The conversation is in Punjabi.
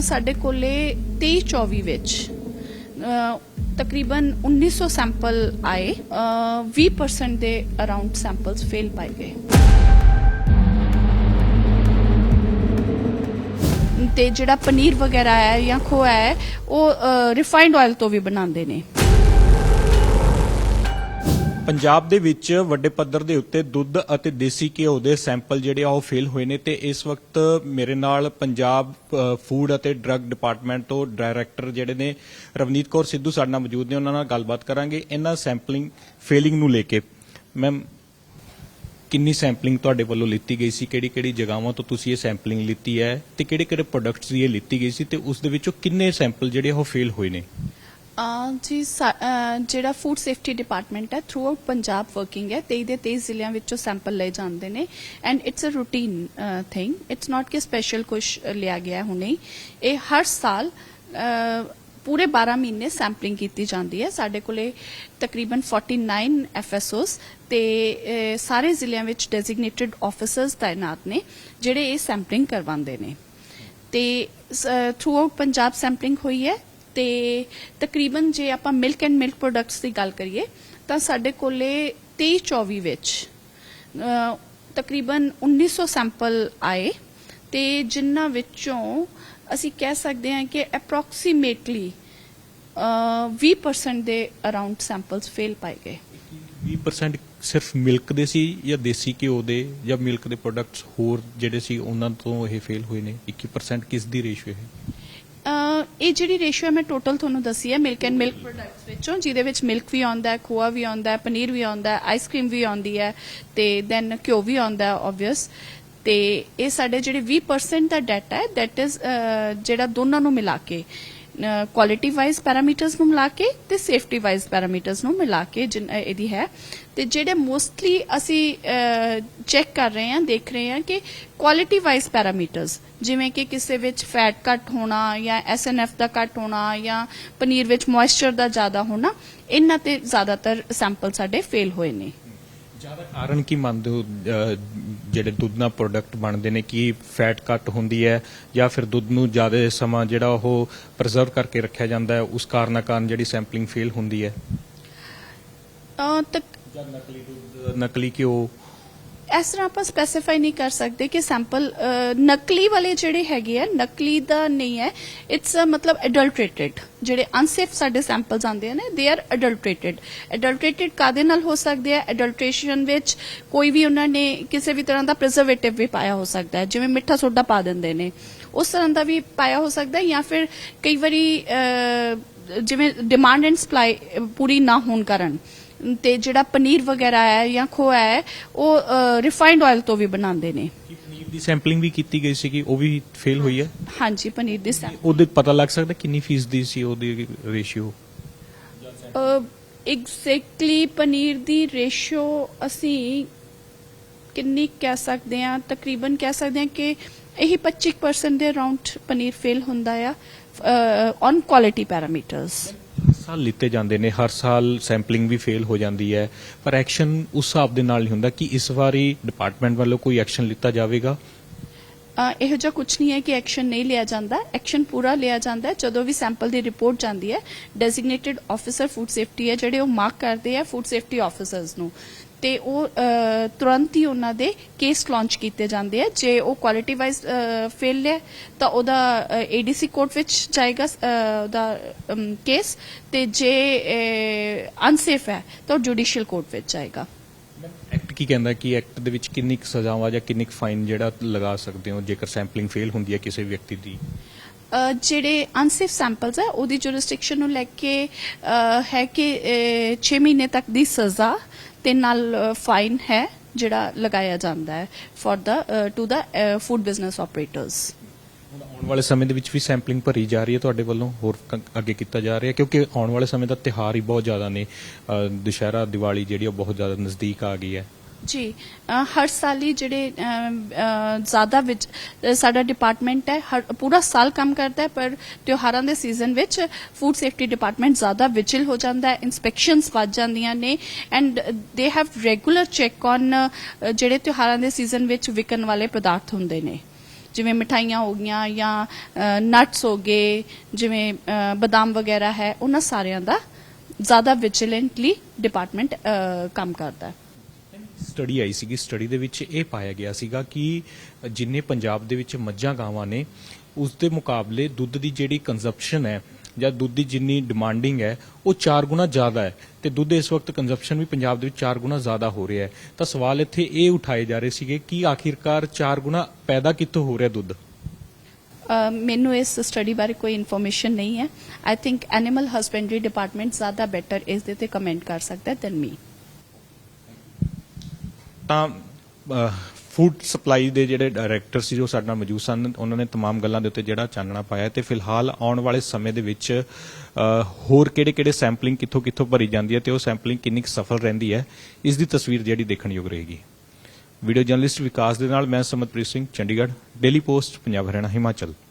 ਸਾਡੇ ਕੋਲੇ 23 24 ਵਿੱਚ ਅ, ਤਕਰੀਬਨ 1900 ਸੈਂਪਲ ਆਏ ਅ, 20% ਦੇ ਅਰਾਊਂਡ ਸੈਂਪਲਸ ਫੇਲ ਪਾਏ ਗਏ। ਤੇ ਜਿਹੜਾ ਪਨੀਰ ਵਗੈਰਾ ਹੈ ਜਾਂ ਖੋਆ ਹੈ ਉਹ ਰਿਫਾਈਨਡ ਆਇਲ ਤੋਂ ਵੀ ਬਣਾਉਂਦੇ ਨੇ। ਪੰਜਾਬ ਦੇ ਵਿੱਚ ਵੱਡੇ ਪੱਧਰ ਦੇ ਉੱਤੇ ਦੁੱਧ ਅਤੇ ਦੇਸੀ ਘਿਓ ਦੇ ਸੈਂਪਲ ਜਿਹੜੇ ਆ ਉਹ ਫੇਲ ਹੋਏ ਨੇ ਤੇ ਇਸ ਵਕਤ ਮੇਰੇ ਨਾਲ ਪੰਜਾਬ ਫੂਡ ਅਤੇ ਡਰੱਗ ਡਿਪਾਰਟਮੈਂਟ ਤੋਂ ਡਾਇਰੈਕਟਰ ਜਿਹੜੇ ਨੇ ਰਵਨੀਤ ਕੌਰ ਸਿੱਧੂ ਸਾਡੇ ਨਾਲ ਮੌਜੂਦ ਨੇ, ਉਹਨਾਂ ਨਾਲ ਗੱਲਬਾਤ ਕਰਾਂਗੇ। ਇਹਨਾਂ ਸੈਂਪਲਿੰਗ ਫੇਲਿੰਗ ਨੂੰ ਲੈ ਕੇ। ਮੈਮ ਕਿੰਨੀ ਸੈਂਪਲਿੰਗ ਤੁਹਾਡੇ ਵੱਲੋਂ ਲਿੱਤੀ ਗਈ ਸੀ? ਕਿਹੜੀ ਕਿਹੜੀ ਜਗ੍ਹਾਵਾਂ ਤੋਂ ਤੁਸੀਂ ਇਹ ਸੈਂਪਲਿੰਗ ਲਿੱਤੀ ਹੈ? ਤੇ ਕਿਹੜੇ ਕਿਹੜੇ ਪ੍ਰੋਡਕਟਸ ਦੀ ਇਹ ਲਿੱਤੀ ਗਈ ਸੀ? ਤੇ ਉਸ ਦੇ ਵਿੱਚੋਂ ਕਿੰਨੇ ਸੈਂਪਲ ਜਿਹੜੇ ਆ ਉਹ ਫੇਲ ਹੋਏ ਨੇ? ਅਹ ਜੀ ਸਾ- ਅਹ ਜਿਹੜਾ ਫੂਡ ਸੇਫਟੀ ਡਿਪਾਰਟਮੈਂਟ ਹੈ ਥਰੂ ਆਊਟ ਪੰਜਾਬ ਵਰਕਿੰਗ ਹੈ 23 ਦੇ 23 ਜ਼ਿਲ੍ਹਿਆਂ ਵਿੱਚੋਂ ਸੈਂਪਲ ਲਏ ਜਾਂਦੇ ਨੇ। And it's uh routine thing it's not ਕਿ ਸਪੈਸ਼ਲ ਕੁਝ ਲਿਆ ਗਿਆ ਹੈ ਹੁਣੇ ਹੀ। ਇਹ ਹਰ ਸਾਲ ਅਹ, ਪੂਰੇ 12 ਮਹੀਨੇ ਸੈਂਪਲਿੰਗ ਕੀਤੀ ਜਾਂਦੀ ਹੈ। ਸਾਡੇ ਕੋਲੇ ਤਕਰੀਬਨ 49 ਐਫਐਸਓਸ ਤੇ ਅਹ, ਸਾਰੇ ਜ਼ਿਲ੍ਹਿਆਂ ਵਿੱਚ ਡੈਜ਼ਿਗਨੇਟਿਡ ਆਫੀਸਰਸ ਤਾਇਨਾਤ ਨੇ ਜਿਹੜੇ ਇਹ ਸੈਂਪਲਿੰਗ ਕਰਵਾਉਂਦੇ ਨੇ। ਤੇ ਥਰੂ ਆਊਟ ਪੰਜਾਬ ਸੈਂਪਲਿੰਗ ਹੋਈ ਹੈ। ਤੇ ਤਕਰੀਬਨ ਜੇ ਆਪਾਂ ਮਿਲਕ ਐਂਡ ਮਿਲਕ ਪ੍ਰੋਡਕਟਸ ਦੀ ਗੱਲ ਕਰੀਏ ਤਾਂ ਸਾਡੇ ਕੋਲੇ 23 24 ਵਿੱਚ ਅ, ਤਕਰੀਬਨ 1900 ਸੈਂਪਲ ਆਏ ਤੇ ਜਿਨ੍ਹਾਂ ਵਿੱਚੋਂ ਅਸੀਂ ਕਹਿ ਸਕਦੇ ਹਾਂ ਕਿ ਅਪਰੋਕਸੀਮੇਟਲੀ 20% ਦੇ ਅਰਾਊਂਡ ਸੈਂਪਲਸ ਫੇਲ ਪਾਏ ਗਏ। 20% ਸਿਰਫ ਮਿਲਕ ਦੇ ਸੀ ਜਾਂ ਦੇਸੀ ਘਿਓ ਦੇ ਜਾਂ ਮਿਲਕ ਦੇ ਪ੍ਰੋਡਕਟਸ ਹੋਰ ਜਿਹੜੇ ਸੀ ਉਹਨਾਂ ਤੋਂ ਇਹ ਫੇਲ ਹੋਏ ਨੇ? 21% ਕਿਸ ਦੀ ਰੇਸ਼ੋ ਹੈ? ਇਹ ਜਿਹੜੀ ਰੇਸ਼ੀਓ ਹੈ ਮੈਂ ਟੋਟਲ ਤੁਹਾਨੂੰ ਦੱਸੀ ਹੈ ਮਿਲਕ ਐਂਡ ਮਿਲਕ ਪ੍ਰੋਡਕਟਸ ਵਿੱਚੋਂ, ਜਿਹਦੇ ਵਿੱਚ ਮਿਲਕ ਵੀ ਆਉਂਦਾ ਹੈ, ਖੋਆ ਵੀ ਆਉਂਦਾ ਹੈ, ਪਨੀਰ ਵੀ ਆਉਂਦਾ ਹੈ ਆਈਸਕ੍ਰੀਮ ਵੀ ਆਉਂਦੀ ਹੈ, ਤੇ ਦੈਨ ਘਿਓ ਵੀ ਆਉਂਦਾ ਹੈ ਆਬਵੀਅਸ ਤੇ ਇਹ ਸਾਡੇ ਜਿਹੜੇ 20% ਦਾ ਡਾਟਾ ਹੈ ਦੈਟ ਇਜ਼ ਜਿਹੜਾ ਦੋਨਾਂ ਨੂੰ ਮਿਲਾ ਕੇ। ਕੁਆਲਿਟੀ ਵਾਈਜ਼ ਪੈਰਾਮੀਟਰਸ ਨੂੰ ਮਿਲਾ ਕੇ ਤੇ ਸੇਫਟੀ ਵਾਈਜ਼ ਪੈਰਾਮੀਟਰਸ ਨੂੰ ਮਿਲਾ ਕੇ ਜਿਨ- ਇਹਦੀ ਹੈ। ਤੇ ਜਿਹੜੇ ਮੋਸਟਲੀ ਅਸੀਂ ਚੈੱਕ ਕਰ ਰਹੇ ਹਾਂ, ਦੇਖ ਰਹੇ ਹਾਂ ਕਿ ਕੁਆਲਿਟੀ ਵਾਈਜ਼ ਪੈਰਾਮੀਟਰਸ ਜਿਵੇਂ ਕਿ ਕਿਸੇ ਵਿੱਚ ਫੈਟ ਘੱਟ ਹੋਣਾ ਜਾਂ ਐਸਐਨਐਫ ਦਾ ਘੱਟ ਹੋਣਾ ਜਾਂ ਪਨੀਰ ਵਿੱਚ ਮੋਇਸਚਰ ਦਾ ਜ਼ਿਆਦਾ ਹੋਣਾ, ਇਹਨਾਂ ਤੇ ਜ਼ਿਆਦਾਤਰ ਸੈਂਪਲ ਸਾਡੇ ਫੇਲ ਹੋਏ ਨੇ। ਜ਼ਿਆਦਾ ਕਾਰਨ ਕੀ ਮੰਨਦੇ ਹੋ? ਜਿਹੜੇ ਦੁੱਧ ਨਾਲ ਪ੍ਰੋਡਕਟ ਬਣਦੇ ਨੇ ਕੀ ਫੈਟ ਘੱਟ ਹੁੰਦੀ ਹੈ ਜਾਂ ਫਿਰ ਦੁੱਧ ਨੂੰ ਜ਼ਿਆਦਾ ਸਮਾਂ ਜਿਹੜਾ ਉਹ ਪ੍ਰੀਜ਼ਰਵ ਕਰਕੇ ਰੱਖਿਆ ਜਾਂਦਾ ਹੈ ਉਸ ਕਾਰਨਾਂ ਕਾਰਨ ਜਿਹੜੀ ਸੈਂਪਲਿੰਗ ਫੇਲ ਹੁੰਦੀ ਹੈ? ਜਾਂ ਨਕਲੀ ਦੁੱਧ ਨਕਲੀ ਘਿਓ? ਇਸ ਤਰ੍ਹਾਂ ਆਪਾਂ ਸਪੈਸੀਫਾਈ ਨਹੀਂ ਕਰ ਸਕਦੇ ਕਿ ਸੈਂਪਲ ਨਕਲੀ ਵਾਲੇ ਜਿਹੜੇ ਹੈਗੇ ਆ, ਨਕਲੀ ਦਾ ਨਹੀਂ ਹੈ ਇਟਸ ਮਤਲਬ ਅਡਲਟਰੇਟਡ ਜਿਹੜੇ ਅਨਸੇਫ ਸਾਡੇ ਸੈਂਪਲਸ ਆਉਂਦੇ ਨੇ ਦੇ ਆਰ ਅਡਲਟਰੇਟਡ ਅਡਲਟਰੇਟਡ ਕਾਦੇ ਨਾਲ ਹੋ ਸਕਦੇ ਆ? ਅਡਲਟ੍ਰੇਸ਼ਨ ਵਿੱਚ ਕੋਈ ਵੀ ਉਹਨਾਂ ਨੇ ਕਿਸੇ ਵੀ ਤਰ੍ਹਾਂ ਦਾ ਪ੍ਰੀਜ਼ਰਵੇਟਿਵ ਵੀ ਪਾਇਆ ਹੋ ਸਕਦਾ ਹੈ, ਜਿਵੇਂ ਮਿੱਠਾ ਸੋਡਾ ਪਾ ਦਿੰਦੇ ਨੇ। ਉਸ ਤਰ੍ਹਾਂ ਦਾ ਵੀ ਪਾਇਆ ਹੋ ਸਕਦਾ ਜਾਂ ਫਿਰ ਕਈ ਵਾਰੀ ਜਿਵੇਂ ਡਿਮਾਂਡ ਐਂਡ ਸਪਲਾਈ ਪੂਰੀ ਨਾ ਹੋਣ ਕਾਰਨ। ਤੇ ਜਿਹੜਾ ਪਨੀਰ ਵਗੈਰਾ ਹੈ ਜਾਂ ਖੋਆ ਹੈ ਉਹ ਰਿਫਾਈਨਡ ਆਇਲ ਤੋਂ ਵੀ ਬਣਾਉਂਦੇ ਨੇ। ਕੀ ਪਨੀਰ ਦੀ ਸੈਂਪਲਿੰਗ ਵੀ ਕੀਤੀ ਗਈ ਸੀਗੀ? ਉਹ ਵੀ ਫੇਲ ਹੋਈ ਹੈ? ਹਾਂਜੀ ਪਨੀਰ ਦੀ ਸੈਂਪਲ ਉਹਦੇ ਪਤਾ ਲੱਗ ਸਕਦਾ ਕਿੰਨੀ ਫੀਸਦੀ ਸੀ ਉਹਦੀ ਰੇਸ਼ੀਓ ਐਗਜ਼ੈਕਟਲੀ ਪਨੀਰ ਦੀ ਰੇਸ਼ੋ ਅਸੀਂ ਕਿੰਨੀ ਕਹਿ ਸਕਦੇ ਹਾਂ ਤਕਰੀਬਨ ਕਹਿ ਸਕਦੇ ਹਾਂ ਕਿ ਇਹੀ 25% ਦੇ ਅਰਾਊਂਡ ਪਨੀਰ ਫੇਲ ਹੁੰਦਾ ਆ ਔਨ ਕੁਆਲਿਟੀ ਪੈਰਾਮੀਟਰਸ ਸਾਲ ਲਿੱਤੇ ਜਾਂਦੇ ਨੇ, ਹਰ ਸਾਲ ਸੈਂਪਲਿੰਗ ਵੀ ਫੇਲ ਹੋ ਜਾਂਦੀ ਹੈ। ਪਰ ਐਕਸ਼ਨ ਉਸ ਹਿਸਾਬ ਦੇ ਨਾਲ ਨਹੀਂ ਹੁੰਦਾ ਕਿ ਇਸ ਵਾਰੀ ਡਿਪਾਰਟਮੈਂਟ ਵੱਲੋਂ ਕੋਈ ਐਕਸ਼ਨ ਲਿੱਤਾ ਜਾਵੇਗਾ। ਇਹੋ ਜਿਹਾ ਕੁਝ ਨਹੀਂ ਹੈ ਕਿ ਐਕਸ਼ਨ ਨਹੀਂ ਲਿਆ ਜਾਂਦਾ। ਐਕਸ਼ਨ ਪੂਰਾ ਲਿਆ ਜਾਂਦਾ ਹੈ। ਜਦੋਂ ਵੀ ਸੈਂਪਲ ਦੀ ਰਿਪੋਰਟ ਜਾਂਦੀ ਹੈ ਡੈਜ਼ਿਗਨੇਟਿਡ ਆਫੀਸਰ ਫੂਡ ਸੇਫਟੀ ਹੈ, ਜਿਹੜੇ ਉਹ ਮਾਰਕ ਕਰਦੇ ਆ ਫੂਡ ਸੇਫਟੀ ਆਫੀਸਰਸ ਨੂੰ। ਤੇ ਉਹ ਤੁਰੰਤ ਹੀ ਉਹਨਾਂ ਦੇ ਕੇਸ ਲਾਂਚ ਕੀਤੇ ਜਾਂਦੇ ਆ। ਜੇ ਉਹ ਕੁਆਲਿਟੀ ਵਾਈਜ਼ ਫੇਲ ਹੈ ਤਾਂ ਉਹਦਾ ਏਡੀਸੀ ਕੋਰਟ ਵਿੱਚ ਜਾਏਗਾ ਉਹਦਾ ਕੇਸ ਤੇ ਜੇ ਅਨਸੇਫ ਹੈ ਤਾਂ ਜੁਡੀਸ਼ੀਅਲ ਕੋਰਟ ਵਿੱਚ ਜਾਏਗਾ। ਐਕਟ ਕੀ ਕਹਿੰਦਾ ਕਿ ਐਕਟ ਦੇ ਵਿੱਚ ਕਿੰਨੀ ਕੁ ਸਜ਼ਾਵਾਂ ਜਾਂ ਕਿੰਨੀ ਕੁ ਫਾਈਨ ਜਿਹੜਾ ਲਗਾ ਸਕਦੇ ਹੋ? ਜੇਕਰ ਸੈਂਪਲਿੰਗ ਫੇਲ ਹੁੰਦੀ ਹੈ ਕਿਸੇ ਵਿਅਕਤੀ ਦੀ। ਜਿਹੜੇ ਅਨਸੇਫ ਸੈਂਪਲਸ ਹੈ ਉਹਦੀ ਜੁਰਿਸਡਿਕਸ਼ਨ ਨੂੰ ਲੈ ਕੇ ਹੈ ਕਿ 6 ਮਹੀਨੇ ਤੱਕ ਦੀ ਸਜ਼ਾ। ਤੇ ਨਾਲ ਫਾਈਨ ਹੈ ਜਿਹੜਾ ਲਗਾਇਆ ਜਾਂਦਾ ਹੈ for the to the food business operators ਆਉਣ ਵਾਲੇ ਸਮੇਂ ਦੇ ਵਿੱਚ ਵੀ ਸੈਂਪਲਿੰਗ ਭਰੀ ਜਾ ਰਹੀ ਹੈ ਤੁਹਾਡੇ ਵੱਲੋਂ? ਹੋਰ ਅੱਗੇ ਕੀਤਾ ਜਾ ਰਿਹਾ? ਕਿਉਂਕਿ ਆਉਣ ਵਾਲੇ ਸਮੇਂ ਦਾ ਤਿਹਾਰ ਹੀ ਬਹੁਤ ਜ਼ਿਆਦਾ ਨੇ। ਦੁਸ਼ਹਿਰਾ, ਦੀਵਾਲੀ ਜਿਹੜੀ ਉਹ ਬਹੁਤ ਜ਼ਿਆਦਾ ਨਜ਼ਦੀਕ ਆ ਗਈ ਹੈ। ਜੀ ਹਰ ਸਾਲ ਹੀ ਜਿਹੜੇ ਜ਼ਿਆਦਾ ਵਿੱਚ ਸਾਡਾ ਡਿਪਾਰਟਮੈਂਟ ਹੈ, ਹਰ, ਪੂਰਾ ਸਾਲ ਕੰਮ ਕਰਦਾ ਹੈ, ਪਰ ਤਿਉਹਾਰਾਂ ਦੇ ਸੀਜ਼ਨ ਵਿੱਚ ਫੂਡ ਸੇਫਟੀ ਡਿਪਾਰਟਮੈਂਟ ਜ਼ਿਆਦਾ ਵਿਚਿਲ ਹੋ ਜਾਂਦਾ ਹੈ ਇਨਸਪੈਕਸ਼ਨਸ ਵੱਧ ਜਾਂਦੀਆਂ ਨੇ and they have regular check on ਜਿਹੜੇ ਤਿਉਹਾਰਾਂ ਦੇ ਸੀਜ਼ਨ ਵਿੱਚ ਵਿਕਣ ਵਾਲੇ ਪਦਾਰਥ ਹੁੰਦੇ ਨੇ। ਜਿਵੇਂ ਮਠਾਈਆਂ ਹੋ ਗਈਆਂ ਜਾਂ ਨਟਸ ਹੋ ਗਏ, ਜਿਵੇਂ ਬਦਾਮ ਵਗੈਰਾ ਹੈ, ਉਹਨਾਂ ਸਾਰਿਆਂ ਦਾ ਜ਼ਿਆਦਾ ਵਿਜੀਲੈਂਟਲੀ ਡਿਪਾਰਟਮੈਂਟ ਕੰਮ ਕਰਦਾ ਹੈ। ਸਟੱਡੀ ਆਈ ਸੀਗੀ ਸਟੱਡੀ ਦੇ ਵਿੱਚ ਇਹ ਪਾਇਆ ਗਿਆ ਸੀਗਾ ਕਿ ਜਿੰਨੇ ਪੰਜਾਬ ਦੇ ਵਿੱਚ ਮੱਝਾਂ ਗਾਵਾਂ ਨੇ, ਉਸ ਦੇ ਮੁਕਾਬਲੇ ਦੁੱਧ ਦੀ ਜਿਹੜੀ ਕੰਜ਼ੰਪਸ਼ਨ ਹੈ ਜਾਂ ਦੁੱਧ ਦੀ ਜਿੰਨੀ ਡਿਮਾਂਡਿੰਗ ਹੈ, ਉਹ 4 ਗੁਣਾ ਜ਼ਿਆਦਾ ਹੈ। ਤੇ ਦੁੱਧ ਇਸ ਵਕਤ ਕੰਜ਼ੰਪਸ਼ਨ ਵੀ ਪੰਜਾਬ ਦੇ ਵਿੱਚ 4 ਗੁਣਾ ਜ਼ਿਆਦਾ ਹੋ ਰਿਹਾ ਹੈ। ਤਾਂ ਸਵਾਲ ਇੱਥੇ ਇਹ ਉਠਾਏ ਜਾ ਰਹੇ ਸੀਗੇ ਕਿ ਆਖਿਰਕਾਰ 4 ਗੁਣਾ ਪੈਦਾ ਕਿੱਥੋਂ ਹੋ ਰਿਹਾ ਦੁੱਧ? ਮੈਨੂੰ ਇਸ ਸਟੱਡੀ ਬਾਰੇ ਕੋਈ ਇਨਫੋਰਮੇਸ਼ਨ ਨਹੀਂ ਹੈ। I think animal husbandry department ਜ਼ਿਆਦਾ ਬੈਟਰ ਇਸ ਦੇ ਤੇ ਕਮੈਂਟ ਕਰ ਸਕਦਾ ਦੈਨ ਮੀ ਤਾਂ ਫੂਡ ਸਪਲਾਈ ਦੇ ਜਿਹੜੇ ਡਾਇਰੈਕਟਰ ਸੀ ਜੋ ਸਾਡੇ ਨਾਲ ਮੌਜੂਦ ਸਨ ਉਹਨਾਂ ਨੇ तमाम ਗੱਲਾਂ ਦੇ ਉੱਤੇ ਜਿਹੜਾ ਚਾਨਣਾ ਪਾਇਆ ਤੇ ਫਿਲਹਾਲ ਆਉਣ ਵਾਲੇ ਸਮੇਂ ਦੇ ਵਿੱਚ ਅ, ਹੋਰ ਕਿਹੜੇ-ਕਿਹੜੇ ਸੈਂਪਲਿੰਗ ਕਿੱਥੋਂ ਕਿੱਥੋਂ ਭਰੀ ਜਾਂਦੀ ਹੈ ਤੇ ਉਹ ਸੈਂਪਲਿੰਗ ਕਿੰਨੀ ਕੁ ਸਫਲ ਰਹਿੰਦੀ ਹੈ ਇਸ ਦੀ ਤਸਵੀਰ ਜਿਹੜੀ ਦੇਖਣ ਯੋਗ ਰਹੇਗੀ ਵੀਡੀਓ ਜਰਨਲਿਸਟ ਵਿਕਾਸ ਦੇ ਨਾਲ ਮੈਂ ਸਮਤਪ੍ਰੀਤ ਸਿੰਘ ਚੰਡੀਗੜ੍ਹ ਡੇਲੀ ਪੋਸਟ ਪੰਜਾਬ ਹਰਿਆਣਾ ਹਿਮਾਚਲ